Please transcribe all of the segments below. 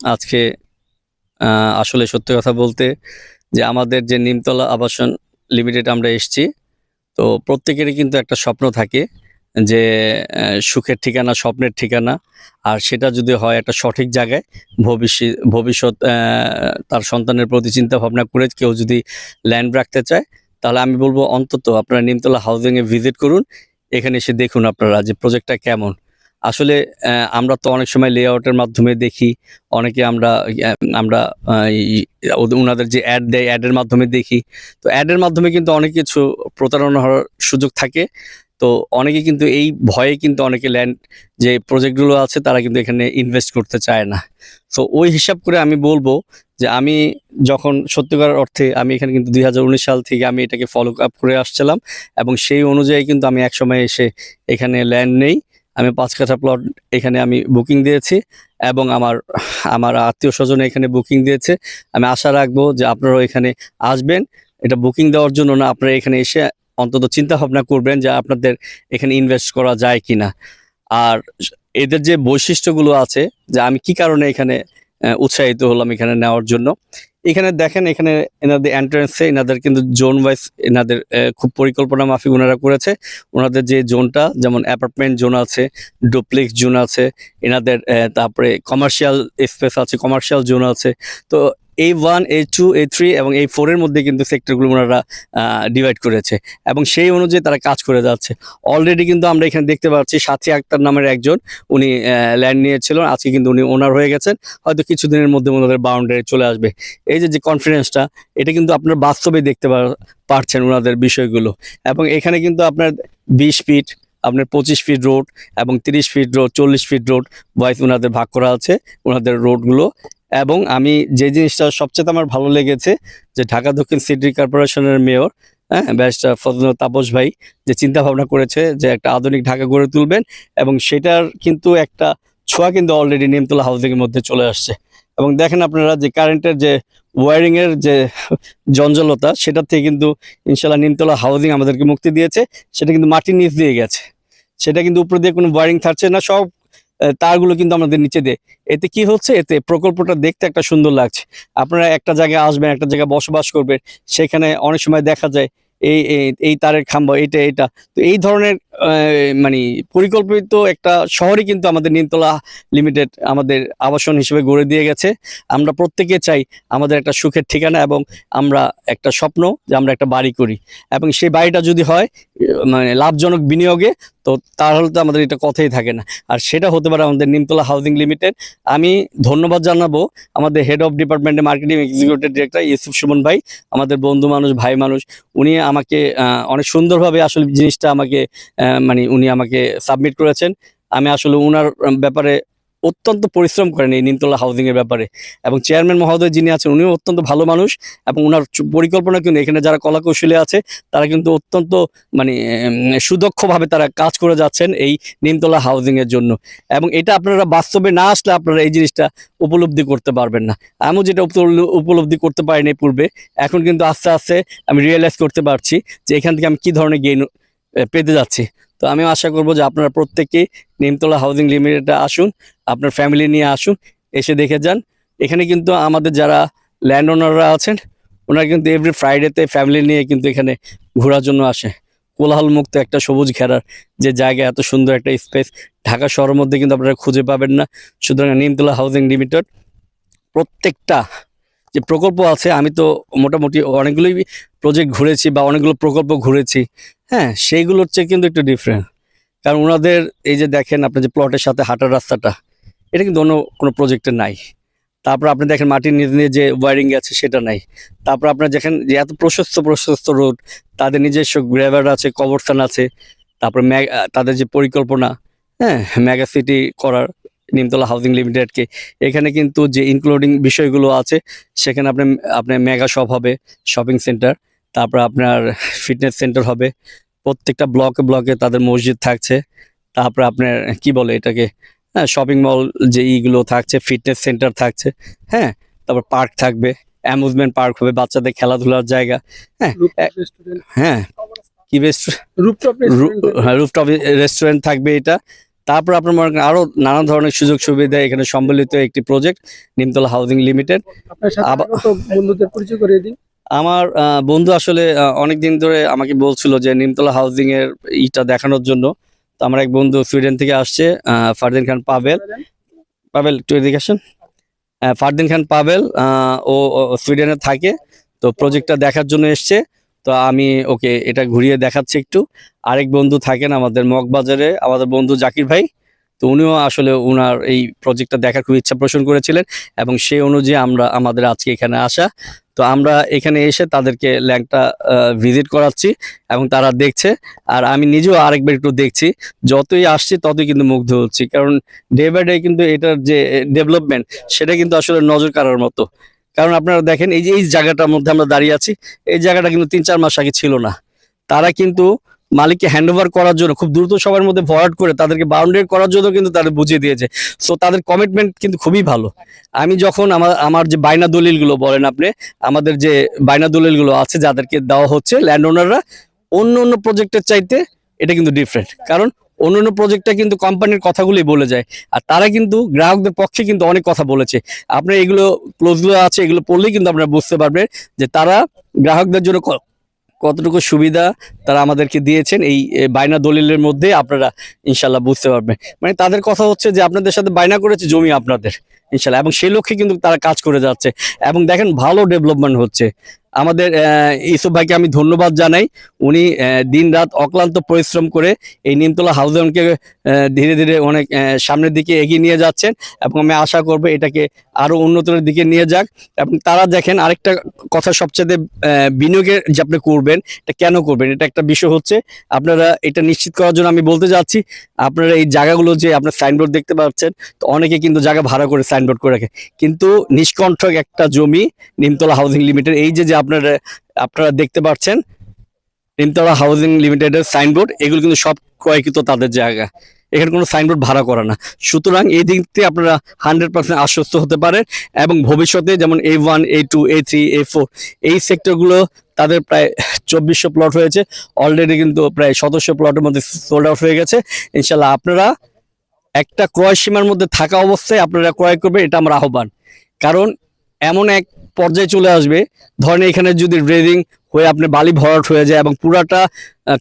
আজকে আসলে সত্যি কথা বলতে যে আমাদের যে নিমতলা আবাসন লিমিটেড আমরা এসছি, তো প্রত্যেকেরই কিন্তু একটা স্বপ্ন থাকে যে সুখের ঠিকানা, স্বপ্নের ঠিকানা, আর সেটা যদি হয় একটা সঠিক জায়গায়, ভবিষ্যৎ ভবিষ্যৎ তার সন্তানের প্রতি চিন্তা ভাবনা করে কেউ যদি ল্যান্ড রাখতে চায়, তাহলে আমি বলব অন্তত আপনারা নিমতলা হাউজিংয়ে ভিজিট করুন, এখানে এসে দেখুন আপনারা যে প্রজেক্টটা কেমন। আসলে আমরা তো অনেক সময় লেআউটের মাধ্যমে দেখি। অনেকে আমরা আমরা ওনাদের যে অ্যাড দেয় অ্যাডের মাধ্যমে দেখি। তো অ্যাডের মাধ্যমে কিন্তু অনেক কিছু প্রতারণা হওয়ার সুযোগ থাকে। তো অনেকে কিন্তু এই ভয়ে কিন্তু অনেকে ল্যান্ড যে প্রজেক্টগুলো আছে, তারা কিন্তু এখানে ইনভেস্ট করতে চায় না। তো ওই হিসাব করে আমি বলব যে আমি যখন সত্যিকার অর্থে আমি এখানে কিন্তু দুই হাজার উনিশ সাল থেকে আমি এটাকে ফলো আপ করে আসছিলাম এবং সেই অনুযায়ী কিন্তু আমি একসময় এসে এখানে ল্যান্ড নেই। আমি পাঁচ কাঠা প্লট এখানে আমি বুকিং দিয়েছি এবং আমার আমার আত্মীয় স্বজন এখানে বুকিং দিয়েছে। আমি আশা রাখব যে আপনারাও এখানে আসবেন। এটা বুকিং দেওয়ার জন্য না, আপনারা এখানে এসে অন্তত চিন্তা ভাবনা করবেন যে আপনাদের এখানে ইনভেস্ট করা যায় কি না আর এদের যে বৈশিষ্ট্যগুলো আছে, যে আমি কি কারণে এখানে উৎসাহিত হলাম এখানে নেওয়ার জন্য এখানে দেখেন, এখানে এনাদের এন্ট্রান্সে এনাদের কিন্তু জোন ওয়াইজ এনাদের খুব পরিকল্পনা মাফিক ওনারা করেছে। ওনাদের যে জোনটা যেমন অ্যাপার্টমেন্ট জোন আছে ডুপ্লেক্স জোন আছে, এনাদের তারপরে কমার্শিয়াল স্পেস আছে কমার্শিয়াল জোন আছে। তো এই ওয়ান এই টু এই থ্রি এবং এই ফোরের মধ্যে কিন্তু সেক্টরগুলো ওনারা ডিভাইড করেছে এবং সেই অনুযায়ী তারা কাজ করে যাচ্ছে। অলরেডি কিন্তু আমরা এখানে দেখতে পাচ্ছি সাথী আক্তার নামের একজন, উনি ল্যান্ড নিয়েছিলেন আজকে কিন্তু উনি ওনার হয়ে গেছেন। হয়তো কিছুদিনের মধ্যে ওনাদের বাউন্ডারি চলে আসবে। এই যে যে কনফিডেন্সটা এটা কিন্তু আপনার বাস্তবে দেখতে পারছেন ওনাদের বিষয়গুলো। এবং এখানে কিন্তু আপনার বিশ ফিট আপনার পঁচিশ ফিট রোড এবং তিরিশ ফিট রোড চল্লিশ ফিট রোড ওয়াইজ ওনাদের ভাগ করা আছে। ওনাদের রোডগুলো এবং আমি যে জিনিসটা সবচেয়ে আমার ভালো লেগেছে, যে ঢাকা দক্ষিণ সিটি কর্পোরেশনের মেয়র হ্যাঁ ব্যারিস্টার ফজল তাপস ভাই যে চিন্তা ভাবনা করেছে যে একটা আধুনিক ঢাকা গড়ে তুলবেন এবং সেটার কিন্তু একটা ছোঁয়া কিন্তু অলরেডি নিমতলা হাউজিংয়ের মধ্যে চলে আসছে। এবং দেখেন আপনারা যে কারেন্টের যে ওয়ারিংয়ের যে জঞ্জলতা, সেটার থেকে কিন্তু ইনশাল্লাহ নিমতলা হাউজিং আমাদেরকে মুক্তি দিয়েছে। সেটা কিন্তু মাটির নিচ দিয়ে গেছে। সেটা কিন্তু উপর দিয়ে কোনো ওয়ারিং থাকছে না, সব তারগুলো কিন্তু আমাদের নিচে দেয়। এতে কি হচ্ছে? এতে প্রকল্পটা দেখতে একটা সুন্দর লাগছে। আপনারা একটা জায়গায় আসবেন, একটা জায়গায় বসবাস করবেন, সেখানে অনেক সময় দেখা যায় এই, এই- তারের খাম্বা এটা এটা তো এই ধরনের মানে পরিকল্পিত একটা শহরই কিন্তু আমাদের নিমতলা লিমিটেড আমাদের আবাসন হিসেবে গড়ে দিয়ে গেছে। আমরা প্রত্যেকে চাই আমাদের একটা সুখের ঠিকানা এবং আমরা একটা স্বপ্ন যে আমরা একটা বাড়ি করি। এবং সেই বাড়িটা যদি হয় মানে লাভজনক বিনিয়োগে, তো তাহলে তো আমাদের এটা কথাই থাকে না। আর সেটা হতে পারে আমাদের নিমতলা হাউজিং লিমিটেড। আমি ধন্যবাদ জানাব আমাদের হেড অফ ডিপার্টমেন্টে marketing executive director Yusuf Suman ভাই, আমাদের বন্ধু মানুষ, ভাই মানুষ। উনি আমাকে অনেক সুন্দরভাবে আসলে জিনিসটা আমাকে মানে উনি আমাকে সাবমিট করেছেন। আমি আসলে ওনার ব্যাপারে অত্যন্ত পরিশ্রম করেন এই নিমতলা হাউজিং এর ব্যাপারে। এবং চেয়ারম্যান মহোদয় যিনি আছেন, উনিও অত্যন্ত ভালো মানুষ এবং ওনার পরিকল্পনা কিন্তু এখানে যারা কলা কৌশলে আছে, তারা কিন্তু অত্যন্ত মানে সুদক্ষভাবে তারা কাজ করে যাচ্ছেন এই নিমতলা হাউজিং এর জন্য। এবং এটা আপনারা বাস্তবে না আসলে আপনারা এই জিনিসটা উপলব্ধি করতে পারবেন না। আমিও যেটা উপলব্ধি করতে পারিনি পূর্বে, এখন কিন্তু আস্তে আস্তে আমি রিয়েলাইজ করতে পারছি যে এখান থেকে আমি কি ধরনের গেইন পেতে যাচ্ছি। তো আমি আশা করব যে আপনারা প্রত্যেকেই নিমতলা হাউজিং লিমিটেডে আসুন, আপনার ফ্যামিলি নিয়ে আসুন, এসে দেখে যান। এখানে কিন্তু আমাদের যারা ল্যান্ড ওনাররা আছেন, ওনারা কিন্তু এভরি ফ্রাইডেতে ফ্যামিলি নিয়ে কিন্তু এখানে ঘোরার জন্য আসে। কোলাহল মুক্ত একটা সবুজ ঘেরার যে জায়গা, এত সুন্দর একটা স্পেস ঢাকা শহরের মধ্যে কিন্তু আপনারা খুঁজে পাবেন না। সুতরাং নিমতলা হাউজিং লিমিটেড প্রত্যেকটা যে প্রকল্প আছে, আমি তো মোটামুটি অনেকগুলোই প্রজেক্ট ঘুরেছি বা অনেকগুলো প্রকল্প ঘুরেছি। হ্যাঁ সেইগুলোর চেয়ে কিন্তু একটু ডিফারেন্ট কারণ ওনাদের এই যে দেখেন আপনার যে প্লটের সাথে হাঁটার রাস্তাটা, এটা কিন্তু অন্য কোনো প্রজেক্টে নাই। তারপর আপনি দেখেন মাটির নিচে নিয়ে যে ওয়ারিং আছে, সেটা নাই। তারপর আপনার দেখেন যে এত প্রশস্ত প্রশস্ত রোড, তাদের নিজস্ব গ্রেভার আছে, কবরস্থান আছে, তারপর ম্যাগ তাদের যে পরিকল্পনা হ্যাঁ মেগা সিটি করার নিমতলা হাউজিং লিমিটেডকে এখানে কিন্তু যে ইনক্লুডিং বিষয়গুলো আছে সেখানে আপনি আপনার মেগা শপ হবে শপিং সেন্টার তারপর আপনার ফিটনেস সেন্টার হবে প্রত্যেকটা ব্লকে ব্লকে তাদের মসজিদ থাকছে তারপর আপনার কি বলে এটাকে হ্যাঁ শপিং মল যে ইগুলো থাকছে ফিটনেস সেন্টার থাকছে হ্যাঁ তারপর পার্ক থাকবে অ্যামুজমেন্ট পার্ক হবে বাচ্চাদের খেলাধুলার জায়গা হ্যাঁ হ্যাঁ কি বেস্ট রুপটপ রেস্টুরেন্ট থাকবে এটা তারপর আপনার মনে করেন আরও নানা ধরনের সুযোগ সুবিধা এখানে সম্বলিত একটি প্রজেক্ট নিমতলা হাউজিং লিমিটেড বন্ধুদের পরিচয় করিয়ে দিন আমার বন্ধু আসলে অনেক দিন ধরে আমাকে বলছিল যে নিমতলা হাউজিং এর ইটা দেখানোর জন্য। তো আমার এক বন্ধু সুইডেন থেকে আসছে ফারদিন খান পাবেল পাবেল একটু এদিকে আসেন। আহ, ফারদিন খান পাবেল ও সুইডেনে থাকে। তো প্রজেক্টটা দেখার জন্য এসছে। তো আমি, ওকে এটা ঘুরিয়ে দেখাচ্ছি একটু। আরেক বন্ধু থাকেন আমাদের মগবাজারে, আমাদের বন্ধু জাকির ভাই। তো উনিও আসলে উনার এই প্রজেক্টটা দেখার খুব ইচ্ছা পোষণ করেছিলেন এবং সে অনুযায়ী আমরা, আমাদের আজকে এখানে আসা। তো আমরা এখানে এসে তাদেরকে ল্যাংটা ভিজিট করাচ্ছি এবং তারা দেখছে। আর আমি নিজেও আরেকবার একটু দেখছি। যতই আসছি ততই কিন্তু মুগ্ধ হচ্ছি। কারণ ডে বাই ডে কিন্তু এটার যে ডেভেলপমেন্ট সেটা কিন্তু আসলে নজর কাড়ার মতো। কারণ আপনারা দেখেন, এই যে এই জায়গাটার মধ্যে আমরা দাঁড়িয়ে আছি, এই জায়গাটা কিন্তু তিন চার মাস আগে ছিল না। তারা কিন্তু মালিককে হ্যান্ড ওভার করার জন্য খুব দ্রুত সবার মধ্যে ভরাট করে তাদেরকে বাউন্ডারি করার জন্য কিন্তু তাদের বুঝিয়ে দিয়েছে। সো তাদের কমিটমেন্ট কিন্তু খুবই ভালো। আমি যখন আমার আমার যে বাইনা দলিলগুলো বলেন আপনি, আমাদের যে বাইনা দলিলগুলো আছে যাদেরকে দেওয়া হচ্ছে ল্যান্ড ওনাররা অন্য অন্য প্রজেক্টের চাইতে এটা কিন্তু ডিফারেন্ট কারণ অন্য অন্য প্রজেক্টটা কিন্তু কোম্পানির কথাগুলোই বলে যায়। আর তারা কিন্তু গ্রাহকদের পক্ষে কিন্তু অনেক কথা বলেছে। আপনার এগুলো ক্লোজগুলো আছে, এগুলো পড়লেই কিন্তু আপনারা বুঝতে পারবেন যে তারা গ্রাহকদের জন্য কতটুকু সুবিধা তারা আমাদেরকে দিয়েছেন। এই বায়না দলিলের মধ্যে আপনারা ইনশাল্লাহ বুঝতে পারবেন। মানে তাদের কথা হচ্ছে যে আপনাদের সাথে বায়না করেছে জমি আপনাদের ইনশাল্লাহ এবং সেই লক্ষ্যে কিন্তু তারা কাজ করে যাচ্ছে। এবং দেখেন ভালো ডেভেলপমেন্ট হচ্ছে। আমাদের আহ, ইউসুফ ভাইকে আমি ধন্যবাদ জানাই। উনি দিন রাত অক্লান্ত পরিশ্রম করে এই নিমতলা হাউজনকে ধীরে ধীরে অনেক সামনের দিকে এগিয়ে নিয়ে যাচ্ছেন এবং আমি আশা করব এটাকে আরও উন্নতর দিকে নিয়ে যাক। এবং তারা দেখেন আরেকটা কথা সবচেয়ে বিনিয়োগের যে আপনি করবেন এটা কেন করবেন? এটা একটা বিষয় হচ্ছে আপনারা এটা নিশ্চিত করার জন্য আমি বলতে যাচ্ছি আপনারা এই জায়গাগুলো যে আপনার সাইনবোর্ড দেখতে পাচ্ছেন তো অনেকে কিন্তু জায়গা ভাড়া করে সাইনবোর্ড করে রাখে। কিন্তু নিষ্কণ্ঠক একটা জমি নিমতলা হাউজিং লিমিটেড এই যে আপনারা আপনারা দেখতে পাচ্ছেন। নিমতলা হাউজিং লিমিটেডের সাইনবোর্ড এগুলো কিন্তু সব ক্রয়কৃত তাদের জায়গা। এখানে কোনো সাইনবোর্ড ভাড়া করা না। সুতরাং এই দিক থেকে আপনারা হান্ড্রেড পার্সেন্ট আশ্বস্ত হতে পারেন এবং ভবিষ্যতে যেমন A one A two A three A four এই সেক্টরগুলো তাদের প্রায় চব্বিশশো প্লট হয়েছে। অলরেডি কিন্তু প্রায় সতেরোশো প্লটের মধ্যে সোল্ড আউট হয়ে গেছে। ইনশাল্লাহ আপনারা একটা ক্রয় সীমার মধ্যে থাকা অবস্থায় আপনারা ক্রয় করবে এটা আমার আহ্বান। কারণ এমন এক পর্যায়ে চলে আসবে। ধরেন এখানে যদি ড্রেজিং হয়ে আপনি বালি ভরাট হয়ে যায় এবং পুরাটা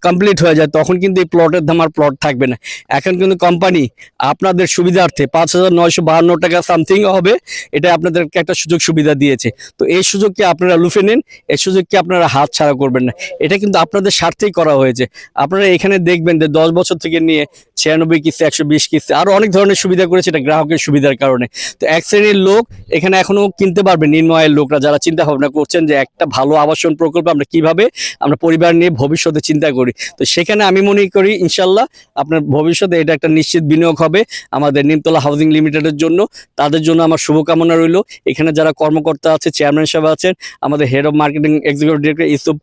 কমপ্লিট হয়ে যায়, তখন কিন্তু এই প্লটের দাম আর প্লট থাকবে না। এখন কিন্তু কোম্পানি আপনাদের সুবিধার্থে পাঁচ হাজার নয়শো বাহান্ন টাকা সামথিং হবে এটা আপনাদেরকে একটা সুযোগ সুবিধা দিয়েছে। তো এই সুযোগকে আপনারা লুফে নিন, এই সুযোগকে আপনারা হাত ছাড়া করবেন না। এটা কিন্তু আপনাদের স্বার্থেই করা হয়েছে। আপনারা এখানে দেখবেন যে দশ বছর থেকে নিয়ে ছিয়ানব্বই কিস্তি, একশো বিশ কিস্তি, আরও অনেক ধরনের সুবিধা করেছে এটা গ্রাহকের সুবিধার কারণে। তো এক শ্রেণির লোক এখানে এখনও কিনতে পারবে, নিম্ন আয়ের লোকরা, যারা চিন্তা ভাবনা করছেন যে একটা ভালো আবাসন প্রকল্প আমরা কীভাবে আমরা পরিবার নিয়ে ভবিষ্যতে চিন্তা করি। তো সেখানে আমি মনে করি ইনশাল্লাহ আপনার ভবিষ্যতে এটা একটা নিশ্চিত বিনিয়োগ হবে আমাদের নিমতলা হাউজিং লিমিটেডের জন্য। তাদের জন্য আমার শুভকামনা রইল। এখানে যারা কর্মকর্তা আছে চেয়ারম্যান সাহেব আছেন, আমাদের head of marketing executive director Yusuf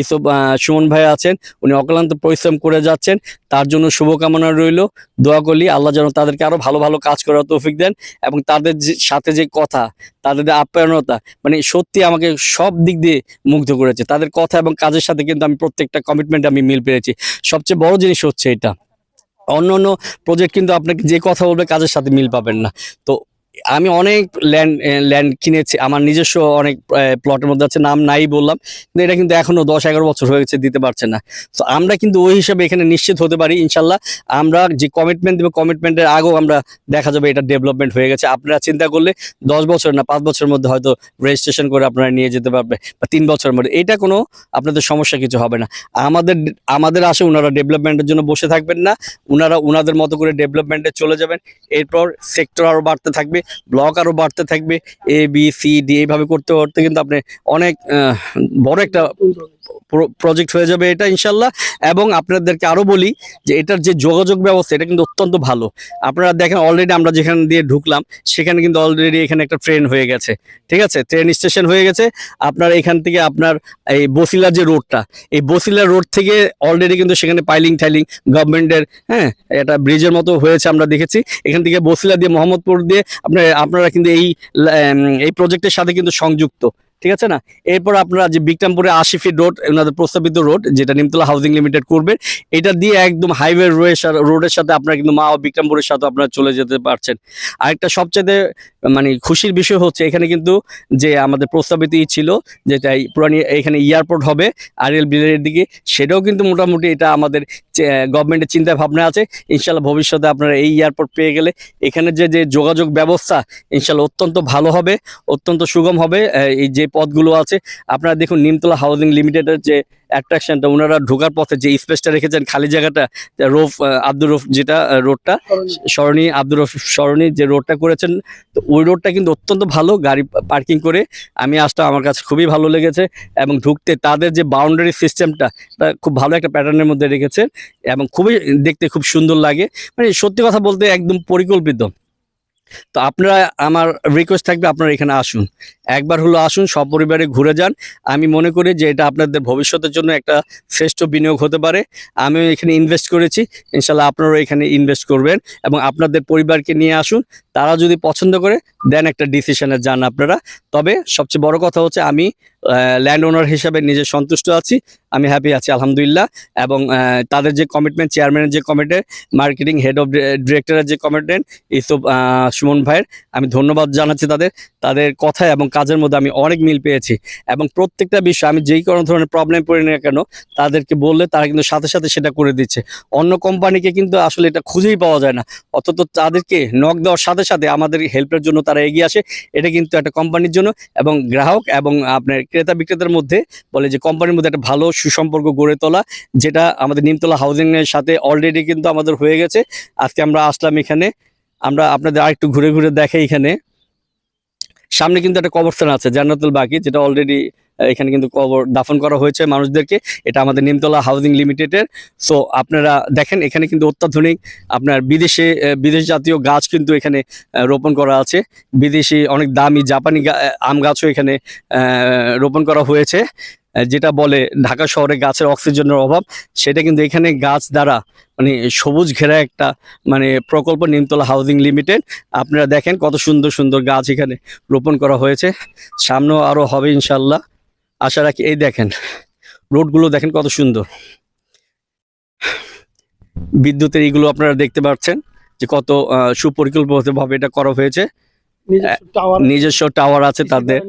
Yusuf Suman ভাই আছেন, উনি অক্লান্ত পরিশ্রম করে যাচ্ছেন। তার জন্য শুভকামনা রইল। দোয়া করলি আল্লাহ যেন তাদেরকে আরও ভালো ভালো কাজ করার তৌফিক দেন এবং তাদের সাথে যে কথা, তাদের আপ্যায়নতা মানে সত্যি আমাকে সব দিক দিয়ে মুগ্ধ করেছে। তাদের কথা এবং কাজের সাথে কিন্তু আমি প্রত্যেকটা কমিটমেন্ট আমি মিল পেরেছি সবচেয়ে বড় জিনিস হচ্ছে এটা। অন্য অন্য প্রজেক্ট কিন্তু আপনাকে যে কথা বলবে কাজের সাথে মিল পাবেন না। তো আমি অনেক ল্যান্ড ল্যান্ড কিনেছি। আমার নিজস্ব অনেক প্লটের মধ্যে আছে, নাম নাই বললাম। কিন্তু এটা কিন্তু এখনও দশ এগারো বছর হয়ে গেছে, দিতে পারছে না। তো আমরা কিন্তু ওই হিসাবে এখানে নিশ্চিত হতে পারি, ইনশাল্লাহ। আমরা যে কমিটমেন্ট দেবো কমিটমেন্টের আগেও আমরা দেখা যাবে এটা ডেভেলপমেন্ট হয়ে গেছে। আপনারা চিন্তা করলে দশ বছর না, পাঁচ বছরের মধ্যে হয়তো রেজিস্ট্রেশন করে আপনারা নিয়ে যেতে পারবে, বা তিন বছরের মধ্যে। এটা কোনো আপনাদের সমস্যা কিছু হবে না। আমাদের আমাদের আসে ওনারা ডেভেলপমেন্টের জন্য বসে থাকবেন না। ওনারা ওনাদের মতো করে ডেভেলপমেন্টে চলে যাবেন। এরপর সেক্টর আরও বাড়তে থাকবে। ব্লক আরও বাড়তে থাকবে এ বি সি ডি এইভাবে করতে করতে কিন্তু আপনি অনেক বড় একটা প্রজেক্ট হয়ে যাবে এটা ইনশাল্লাহ। এবং আপনাদেরকে আরও বলি যে এটার যে যোগাযোগ ব্যবস্থা, এটা কিন্তু অত্যন্ত ভালো। আপনারা দেখেন অলরেডি আমরা যেখান দিয়ে ঢুকলাম, সেখানে কিন্তু অলরেডি এখানে একটা ট্রেন হয়ে গেছে। ঠিক আছে? ট্রেন স্টেশন হয়ে গেছে। আপনার এখান থেকে আপনার এই বসিলার যে রোডটা এই বসিলা রোড থেকে অলরেডি কিন্তু সেখানে পাইলিং টাইলিং গভর্নমেন্টের হ্যাঁ এটা ব্রিজের মতো হয়েছে আমরা দেখেছি। এখান থেকে বসিলা দিয়ে মোহাম্মদপুর দিয়ে আপনার কিন্তু এই এই প্রজেক্টের সাথে কিন্তু সংযুক্ত, ঠিক আছে না? এরপর আপনারা যে বিক্রমপুরে আশি ফিট রোড ওনাদের প্রস্তাবিত রোড যেটা নিমতলা হাউজিং লিমিটেড করবে, এটা দিয়ে একদম হাইওয়ে রোডের সাথে আপনারা কিন্তু মা ও বিক্রমপুরের সাথে আপনারা চলে যেতে পারছেন। আরেকটা সবচেয়ে মানে খুশির বিষয় হচ্ছে, এখানে কিন্তু যে আমাদের প্রস্তাবিত ছিল যেটা পুরানি, এখানে এয়ারপোর্ট হবে আরিয়াল বিলের দিকে, সেটাও কিন্তু মোটামুটি এটা আমাদের গভর্নমেন্টের চিন্তা ভাবনা আছে ইনশাল্লাহ ভবিষ্যতে আপনারা এই এয়ারপোর্ট পেয়ে গেলে এখানে যে যে যোগাযোগ ব্যবস্থা ইনশাল্লাহ অত্যন্ত ভালো হবে অত্যন্ত সুগম হবে এই যে পথগুলো আছে। আপনারা দেখুন নিমতলা হাউজিং লিমিটেডের যে অ্যাট্রাকশনটা ওনারা ঢোকার পথে যে স্পেসটা রেখেছেন খালি জায়গাটা রোফ আব্দুর রফ যেটা রোডটা সরণি আব্দুর রফ সরণি যে রোডটা করেছেন তো ওই রোডটা কিন্তু অত্যন্ত ভালো গাড়ি পার্কিং করে। আমি আসটা আমার কাছে খুবই ভালো লেগেছে এবং ঢুকতে তাদের যে বাউন্ডারি সিস্টেমটা খুব ভালো একটা প্যাটার্নের মধ্যে রেখেছেন। এবং খুবই দেখতে খুব সুন্দর লাগে। মানে সত্যি কথা বলতে একদম পরিকল্পিত। তো আপনারা, আমার রিকোয়েস্ট থাকবে আপনারা এখানে আসুন। একবার হলো আসুন সপরিবারে ঘুরে যান। আমি মনে করি যে এটা আপনাদের ভবিষ্যতের জন্য একটা শ্রেষ্ঠ বিনিয়োগ হতে পারে। আমিও এখানে ইনভেস্ট করেছি। ইনশাল্লাহ আপনারাও এখানে ইনভেস্ট করবেন এবং আপনাদের পরিবারকে নিয়ে আসুন। তারা যদি পছন্দ করে, দেন একটা ডিসিশনে যান আপনারা। তবে সবচেয়ে বড় কথা হচ্ছে আমি ল্যান্ড ওনার হিসাবে নিজে সন্তুষ্ট আছি। আমি হ্যাপি আছি, আলহামদুলিল্লাহ। এবং তাদের যে কমিটমেন্ট চেয়ারম্যানের যে কমিটমেন্ট মার্কেটিং হেড অফ ডিরেক্টরের যে কমিটমেন্ট ইসব সুমন ভাইয়ের, আমি ধন্যবাদ জানাচ্ছি তাদের। তাদের কথা এবং কাজের মধ্যে আমি অনেক মিল পেয়েছি। এবং প্রত্যেকটা বিষয়, আমি যেই কোনো ধরনের প্রবলেম পড়ি না কেন, তাদেরকে বললে তারা কিন্তু সাথে সাথে সেটা করে দিচ্ছে। অন্য কোম্পানিকে কিন্তু আসলে এটা খুঁজেই পাওয়া যায় না। অথচ তাদেরকে নক দেওয়ার সাথে সাথে আমাদের হেল্পের জন্য তারা এগিয়ে আসে। এটা কিন্তু একটা কোম্পানির জন্য এবং গ্রাহক এবং আপনার ক্রেতা বিক্রেতার মধ্যে বলে যে কোম্পানির মধ্যে একটা ভালো সুসম্পর্ক গড়ে তোলা, যেটা আমাদের নিমতলা হাউজিং এর সাথে অলরেডি কিন্তু আমাদের হয়ে গেছে। আজকে আমরা আসলাম এখানে। আমরা আপনাদের আরেকটু ঘুরে ঘুরে দেখাই এখানে। সামনে কিন্তু একটা কবরস্থান আছে, জান্নাতুল বাকি, যেটা অলরেডি এখানে কিন্তু কবর দাফন করা হয়েছে মানুষদেরকে। এটা আমাদের নিমতলা হাউজিং লিমিটেডের। সো আপনারা দেখেন, এখানে কিন্তু অত্যাধুনিক আপনার বিদেশে বিদেশ জাতীয় গাছ কিন্তু এখানে রোপণ করা আছে। বিদেশি অনেক দামি জাপানি আম গাছও এখানে রোপণ করা হয়েছে। যেটা বলে ঢাকা শহরে গাছের অক্সিজেনের অভাব, সেটা কিন্তু এখানে গাছ দ্বারা মানে সবুজ ঘেরা একটা মানে প্রকল্প নিমতলা হাউজিং লিমিটেড। আপনারা দেখেন কত সুন্দর সুন্দর গাছ এখানে রোপণ করা হয়েছে। সামনেও আরও হবে ইনশাল্লাহ আশা রাখি এই দেখেন রোডগুলো দেখেন কত সুন্দর। বিদ্যুতের এইগুলো আপনারা দেখতে পাচ্ছেন যে কত সুপরিকল্পিতভাবে এটা করা হয়েছে। নিজস্ব টাওয়ার নিজস্ব টাওয়ার আছে তাদের।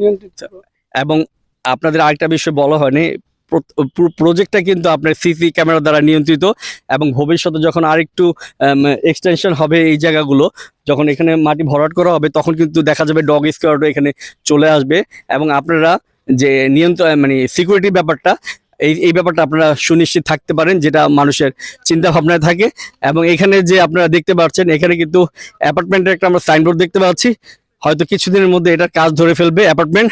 এবং আপনাদের আরেকটা বিষয় বলা হয়নি প্র- প্রজেক্টটা কিন্তু আপনার সিসি ক্যামেরা দ্বারা নিয়ন্ত্রিত এবং ভবিষ্যতে যখন আরেকটু এক্সটেনশন হবে এই জায়গাগুলো যখন এখানে মাটি ভরাট করা হবে তখন কিন্তু দেখা যাবে ডগ স্কোয়াডও এখানে চলে আসবে এবং আপনারা যে নিয়ন্ত্রণ মানে সিকিউরিটির ব্যাপারটা, এই এই ব্যাপারটা আপনারা সুনিশ্চিত থাকতে পারেন, যেটা মানুষের চিন্তা ভাবনায় থাকে। এবং এখানে যে আপনারা দেখতে পাচ্ছেন, এখানে কিন্তু অ্যাপার্টমেন্টের একটা আমরা সাইনবোর্ড দেখতে পাচ্ছি। হয়তো কিছুদিনের মধ্যে এটা কাজ ধরে ফেলবে অ্যাপার্টমেন্ট।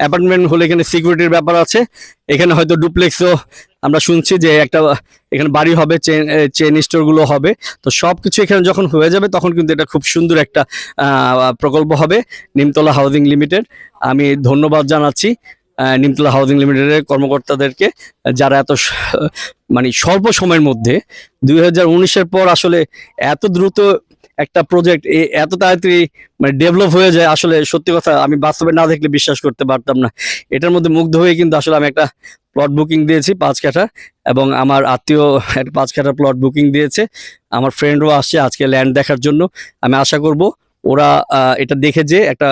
অ্যাপার্টমেন্ট হলে এখানে সিকিউরিটির ব্যাপার আছে। এখানে হয়তো ডুপ্লেক্সও আমরা শুনছি যে একটা, এখানে বাড়ি হবে চেন চেন স্টোরগুলো হবে। তো সব কিছু এখানে যখন হয়ে যাবে, তখন কিন্তু এটা খুব সুন্দর একটা প্রকল্প হবে নিমতলা হাউজিং লিমিটেড আমি ধন্যবাদ জানাচ্ছি নিমতলা হাউজিং লিমিটেডের কর্মকর্তাদেরকে, যারা এত মানে স্বল্প সময়ের মধ্যে, দুই হাজার পর আসলে এত দ্রুত একটা প্রজেক্ট এত তাড়াতাড়ি মানে ডেভেলপ হয়ে যায়, আসলে সত্যি কথা আমি বাস্তবে না দেখলে বিশ্বাস করতে পারতাম না। এটার মধ্যে মুগ্ধ হয়ে কিন্তু আসলে আমি একটা প্লট বুকিং দিয়েছি পাঁচ কাঠা এবং আমার আত্মীয় একটা পাঁচ কাঠা প্লট বুকিং দিয়েছে। আমার ফ্রেন্ডও আসছে আজকে ল্যান্ড দেখার জন্য। আমি আশা করব ওরা এটা দেখে যে একটা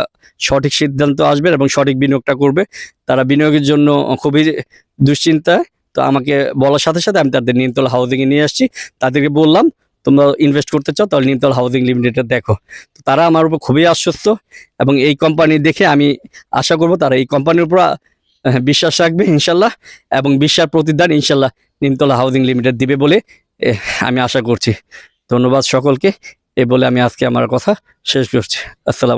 সঠিক সিদ্ধান্ত আসবে এবং সঠিক বিনিয়োগটা করবে। তারা বিনিয়োগের জন্য খুবই দুশ্চিন্তায়। তো আমাকে বলার সাথে সাথে আমি তাদের নিমতলা হাউজিংয়ে নিয়ে আসছি। তাদেরকে বললাম তোমরা ইনভেস্ট করতে চাও, তাহলে নিমতল হাউজিং লিমিটেডের দেখো। তো তারা আমার উপর খুবই আশ্বস্ত এবং এই কোম্পানি দেখে আমি আশা করব তারা এই কোম্পানির উপর বিশ্বাস রাখবে ইনশাল্লাহ এবং বিশ্বাস প্রতিদান ইনশাল্লাহ নিমতলা হাউজিং লিমিটেড দিবে বলে আমি আশা করছি। ধন্যবাদ সকলকে, এ বলে আমি আজকে আমার কথা শেষ করছি। আসসালাম